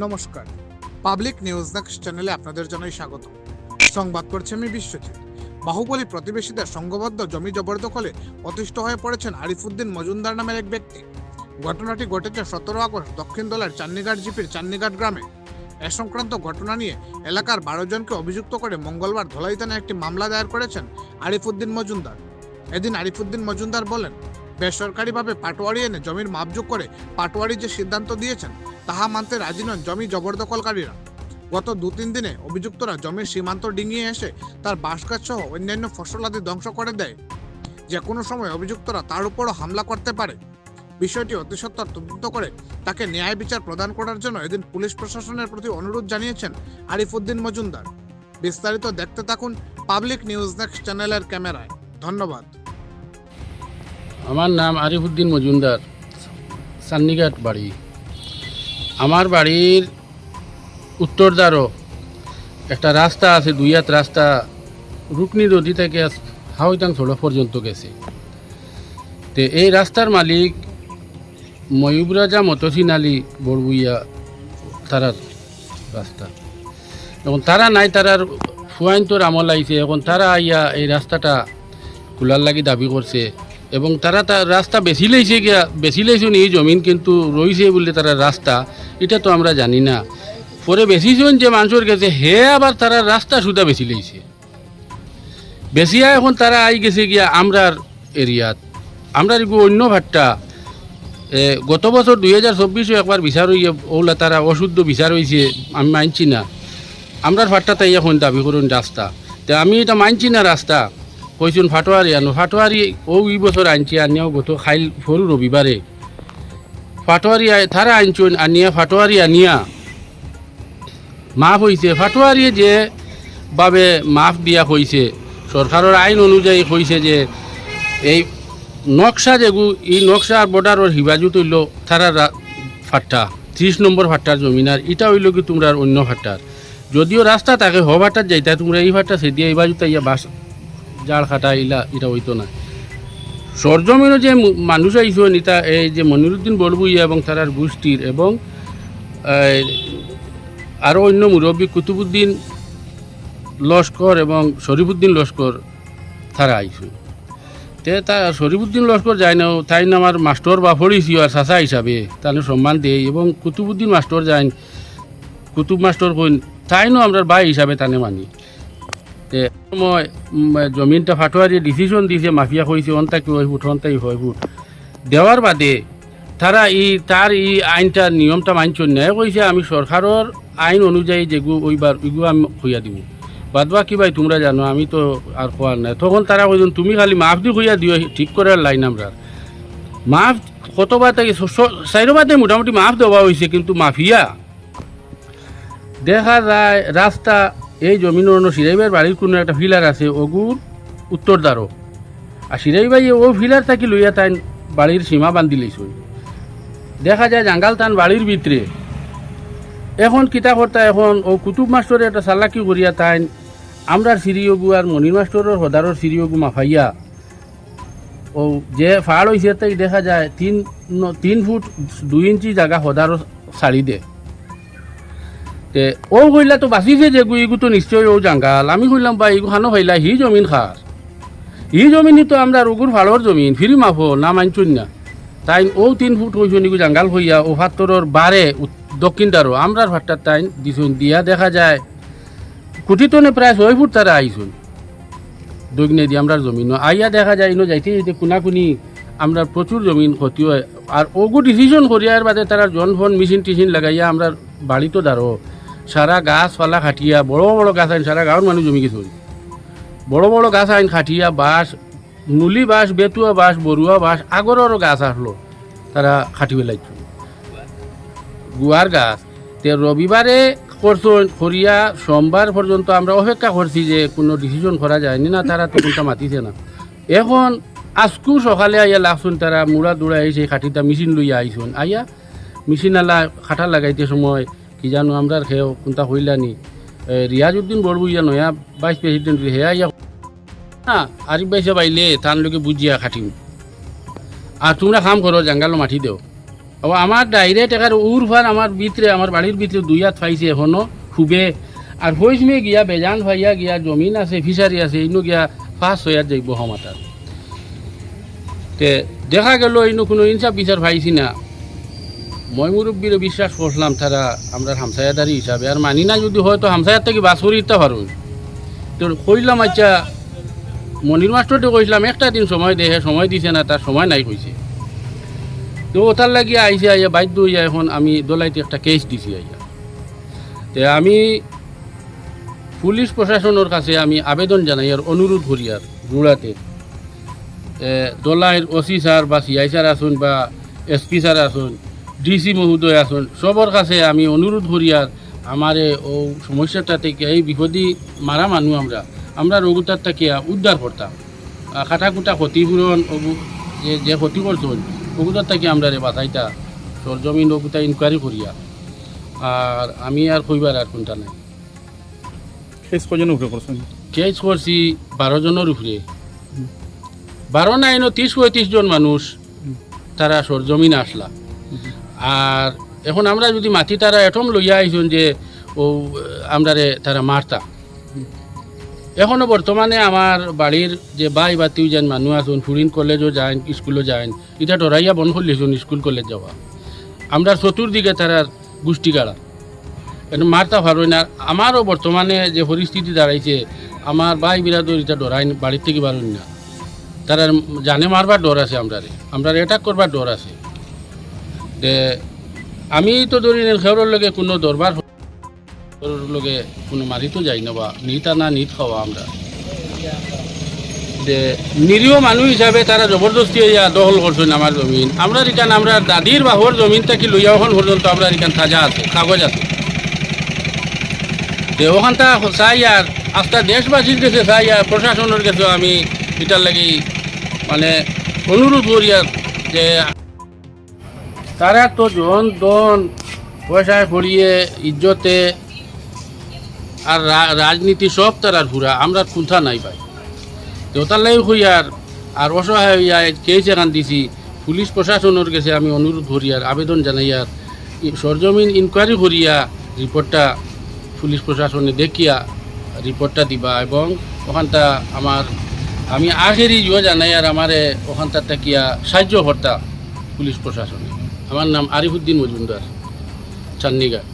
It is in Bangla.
নমস্কার। পাবলিক নিউজ নেক্সট চ্যানেলে আপনাদের জানাই স্বাগত। সংবাদ করছি আমি বিশ্বজিৎ। বাহুবলী প্রতিবেশীদের সংঘবদ্ধ জমি জবরদখলে অতিষ্ঠ হয়ে পড়েছেন আরিফুদ্দিন মজুমদার নামের এক ব্যক্তি। ঘটনাটি ঘটেছে সতেরো আগস্ট দক্ষিণ দলের চান্নিঘাট জিপির চান্নিঘাট গ্রামে। এ সংক্রান্ত ঘটনা নিয়ে এলাকার বারো জনকে অভিযুক্ত করে মঙ্গলবার ধলাই থানায় একটি মামলা দায়ের করেছেন আরিফুদ্দিন মজুমদার। এদিন আরিফুদ্দিন মজুমদার বলেন বেসরকারিভাবে পাটোয়ারি এনে জমির মাপযোগ করে পাটোয়ারি যে সিদ্ধান্ত দিয়েছেন, তাহা মানতে রাজি নন জমি জবরদখলকারীরা। গত দু তিন দিনে অভিযুক্তরা জমির সীমান্ত ডিঙিয়ে এসে তার বাঁশগাছ সহ অন্যান্য ফসলাদি ধ্বংস করে দেয়। যে কোনো সময় অভিযুক্তরা তার উপরও হামলা করতে পারে। বিষয়টি অতি সত্বর তদন্ত করে তাকে ন্যায় বিচার প্রদান করার জন্য এদিন পুলিশ প্রশাসনের প্রতি অনুরোধ জানিয়েছেন আরিফুদ্দিন মজুমদার। বিস্তারিত দেখতে থাকুন পাবলিক নিউজ নেক্সট চ্যানেলের ক্যামেরায়। ধন্যবাদ। আমার নাম আরিফুদ্দিন মজুমদার, সান্নিঘাট বাড়ি। আমার বাড়ির উত্তর দ্বারও একটা রাস্তা আছে দুই হাত রাস্তা, রুকনি নদী থেকে হাওইতাং সড়ক পর্যন্ত গেছে। তে এই রাস্তার মালিক ময়ূবরাজা মতসিন আলী বড়বুইয়া তারার রাস্তা। এখন তারা নাই, তারার ফুয়াইন তোর আমল আইছে এখন তারা আইয়া এই রাস্তাটা খোলার লাগি দাবি করছে। এবং তারা তার রাস্তা বেশি লইছে গিয়া, বেশি লইছে নি জমিন, কিন্তু রইছে বলে তারা রাস্তা, এটা তো আমরা জানি না। পরে বেশিজন যে মানুষের গেছে, হে আবার তারা রাস্তা সুদা বেশি লইছে। বেশিয়া এখন তারা আই গেছে গিয়া আমরার এরিয়াত। আমরা এগু অন্য ভাট্টা। গত বছর দুই হাজার চব্বিশও একবার বিচার হইয়া, ওলা তারা অশুদ্ধ বিচার হয়েছে আমি মানছি না। আমরার ভাট্টা তাই এখন দাবি করুন রাস্তা। তে আমি এটা মানছি না রাস্তা। কইছুন ফাটোয়ারি আনো। ফাটোয়ারি ও ই বছর আনছি আনিয়াও গত খাইল ফরু রবিবারে ফাটোয়ারি তারা আনছুন আনিয়া ফাটোয়ারি আনিয়া। মাফ হয়েছে ফাটোয়ারি যে বাবে মাফ দিয়া হয়েছে সরকারের আইন অনুযায়ী কইছে যে এই নকশা যেগু এই নকশার বর্ডারের হিবাজু তৈল তারা রা- ফাট্টা ত্রিশ নম্বর ফাট্টার জমিনার এটা হইল কি তোমরা অন্য ফাট্টার যদিও রাস্তা থাকে হ ভাট্টার যাইতা তোমরা এই ভাট্টা সে দিয়ে এই বাজু তাইয়া বাস জাল খাটা ইলা এটা হইতো না সরজমিনও যে মানুষ আইসো নিতা, এই যে মনিরুদ্দিন বড়বুইয়া এবং তারার গোষ্ঠীর এবং আরও অন্য মুরব্বী কুতুবুদ্দিন লস্কর এবং শরীফুদ্দিন লস্কর তারা আইসো তে তা শরীফুদ্দিন লস্কর যায় না, তাই না আমার মাস্টর বা ফড়িছি আর চাচা হিসাবে, তাহলে সম্মান দেয় এবং কুতুবুদ্দিন মাস্টর যায় কুতুব মাস্টর কইন, তাইনও আমরা ভাই হিসাবে তানে মানি। তে উম, জমিনটা ফাটোয়ারি ডিসিশন দিছে মাফিয়া কইছে অন্তা কি হয় ফুট অন্তাই ফুট দেওয়ার বাদে তারা ই তার ই আইনটা নিয়মটা মানছন ন্যায় কইছে আমি সরকারের আইন অনুযায়ী যেগু ওইবার ওইগুলো আমি হইয়া দিব বাদ বাকি ভাই তোমরা জানো আমি তো আর কোয়ার নাই। তখন তারা কইজন তুমি খালি মাফ দি হইয়া দিও ঠিক করার লাইন আমরা মাফ কতবার থেকে চাইরবাদে মোটামুটি মাফ দেওয়া হয়েছে কিন্তু মাফিয়া দেখা যায় রাস্তা এই জমিনের অন্য সিরাইবার বাড়ির কোনো একটা ফিলার আছে, ওগুর উত্তর দ্বারও। আর সিরাইবাই ও ফিলার থাকি লইয়া তাই বাড়ির সীমা বান্ধি লইছুন দেখা যায় জাঙ্গাল তান বাড়ির ভিতরে। এখন কিতা কর্তা এখন, ও কুতুব মাস্টরে একটা চালাকি করিয়া তাই আমরার সিরিয়গু আর মনির মাস্টরের হদারর সিরিয়গু মাফাইয়া, ও যে ফাড় হয়েছে তাই দেখা যায় তিন তিন ফুট দুই ইঞ্চি জায়গা হদারও ছাড়ি দে। তে ও কইলা তো বাঁচিছে যে ইগু তো নিশ্চয় ও জাঙ্গাল। আমি কইলাম, বা, ইগু খানো হইলা হি জমিন খার হি জমিনই তো আমরা রঘুর ফাড়র জমিন ফিরি মাফো না মানছুন না। তাই ও তিন ফুট হইছুন ইগু জাঙ্গাল হইয়া ও ফাত্তরর বারে দক্ষিণ দ্বারও আমরার ভাট্টার তাই দিছুন দিয়া দেখা যায়। কুটিতনে প্রায় ছয় ফুট তারা আইছুন দক্ষিণে দিয়ে আমরার জমিন। আইয়া দেখা যায়, ইনো যাইতে যাইতে কুনাকুনি আমরা প্রচুর জমিন ক্ষতি হয়। আর ওগু ডিসিশন করিয়ার বাদে তারা জন ফোন মেশিন টিশিন লাগাইয়া আমরা বাড়িতে দাঁড়ো সারা গাছ পালা খাটিয়া, বড় বড় গাছ আইন, সারা গাঁৱৰ মানুহ জমি গেছে বড় বড় গাছ আইন খাটিয়া বাঁশ মুলি বাঁশ বেতুয়া বাঁশ বড়ুয়া বাঁশ আগরেরও গাছ আসলো তারা খাটি পেলাইছ। গুয়ার গাছ তে রবিবারে করছেন করিয়া সোমবার পর্যন্ত আমরা অপেক্ষা করছি যে কোনো ডিসিশন করা যায়নি না তারা তো কোনটা মাতিছে না। এখন আজকু সকালে আইয়া লাগছুন তারা মুড়া দৌড়া আইছে খাটিটা মেশিন লইয়া আইছুন। আইয়া মেশিন আলা খাটা লাগাইতে সময় কি জানো আমরা খেয়েও কোনটা হইলানি এ, রিয়াজউদ্দিন বড়বুইয়া নয়া ভাইস প্রেসিডেন্ট হেয়া ইয়া না আরিফ বাইসে বাইলে তান লোকে বুঝিয়া খাটিম। আর তোমরা কাম করো জাঙ্গালো মাটি দেও। ও আমার ডাইরেক্ট একার উরফার আমার ভিতরে আমার বাড়ির ভিতরে দুই হাত পাইছে এখনও খুবে। আর হইসমে গিয়া বেজান ভাইয়া গিয়া জমিন আছে ফিশারি আছে ইনো গিয়া ফার্স্ট হইয়া যাইব হমাতার তে দেখা গেল ইনো কোনো ইনসাফ বিচার পাইছি না। মই মুরব্বীরে বিশ্বাস করলাম তারা আমরা হামসায়াদারি হিসাবে, আর মানি না যদি হয়তো হামসায়ার থেকে বাস করে দিতে পারুন। তো কইলাম আচ্ছা মনির মাস্টরকে কইছিলাম, একটা দিন সময় দেহে, সময় দিছে না, তার সময় নাই কইছে। তো ওটার লাগিয়ে আইসে আইয়া বাধ্য হইয়া এখন আমি দোলাইতে একটা কেস দিছি আইয়া। তে আমি পুলিশ প্রশাসনের কাছে আমি আবেদন জানাই, আর অনুরোধ করি, আর জোড়াতে। দোলাইয়ের ওসি স্যার বা সিআই স্যার আসুন বা এসপি স্যার আসুন ডিসি মহোদয় আসুন সবার কাছে আমি অনুরোধ করি আর আমারে ও সমস্যাটা থেকে এই বিপদী মারা মানুষ আমরা। আমরা রোগতার থেকে উদ্ধার করতাম। খাটাকুটা ক্ষতিপূরণ যে যে ক্ষতি করছেন ওগুলোর থেকে আমরা রে বাঁচাইতা সরজমিন ওগুতা ইনকোয়ারি করিয়া। আর আমি আর কইবার আর কোনটা নাই। কেস কজন উপরে করছেন? কেস করছি বারো জনের উপরে। বারো নাই ন ত্রিশ পঁয়ত্রিশ জন মানুষ তারা সরজমিন আসলা। আর এখন আমরা যদি মাটি তারা এটম লইয়া আইসুন যে ও আমরা তারা মারতা। এখনও বর্তমানে আমার বাড়ির যে বাই বা তিউ যেন মানুষ আসুন ফুরিন কলেজও যায় স্কুলও যায় এটা ডরাইয়া বন্ধ করলেছুন স্কুল কলেজ যাওয়া। আমরা চতুর্দিকে তারার গোষ্ঠী গাড়া। এটা মারতা পারই না। আমারও বর্তমানে যে পরিস্থিতি দাঁড়াইছে, আমার ভাই বিরাদর এটা ডরাই বাড়ির থেকে বারুন না। তারা জানে মারবার ডর আছে আমরা আমরা অ্যাটাক করবার ডর আছে। তে আমি তো ধরি খেওরের লগে কোনো দরবার লগে কোনো মারি তো যাই না বা নিতা না নিত খাওয়া আমরা। যে নিরীহ মানুষ হিসাবে তারা জবরদস্তি হইয়া দখল করছেন আমার জমিন। আমরা এখান আমরা দাদির বাহর জমিন থেকে লইয়া ওখান পর্যন্ত আমরা এখান তাজা আছে, কাগজ আছে। যে ওখানটা চাই আর আস্তা দেশবাসীর কাছে চাই আর প্রশাসনের কাছে আমি এটার লাগি মানে অনুরোধ করি যে তারা তো জন দন পয়সায় পড়িয়ে ইজ্জতে আর রাজনীতি সব তারার ঘুরা, আমরা কুন্থা নাই পাই দেওতার লাই হইয়ার আর আর অসহায় হইয়া কেস এখান দিছি পুলিশ প্রশাসনের কাছে আমি অনুরোধ করিয়ার আবেদন জানাইয়ার সরজমিন ইনকোয়ারি করিয়া রিপোর্টটা পুলিশ প্রশাসনে দেখিয়া রিপোর্টটা দিবা এবং ওখানটা আমার, আমি আগেরই ইয়ে জানাই আর আমারে ওখানটা থাকিয়া সাহায্য করতা পুলিশ প্রশাসনে। আমার নাম আরিফুদ্দিন মজুমদার চান্নিঘাট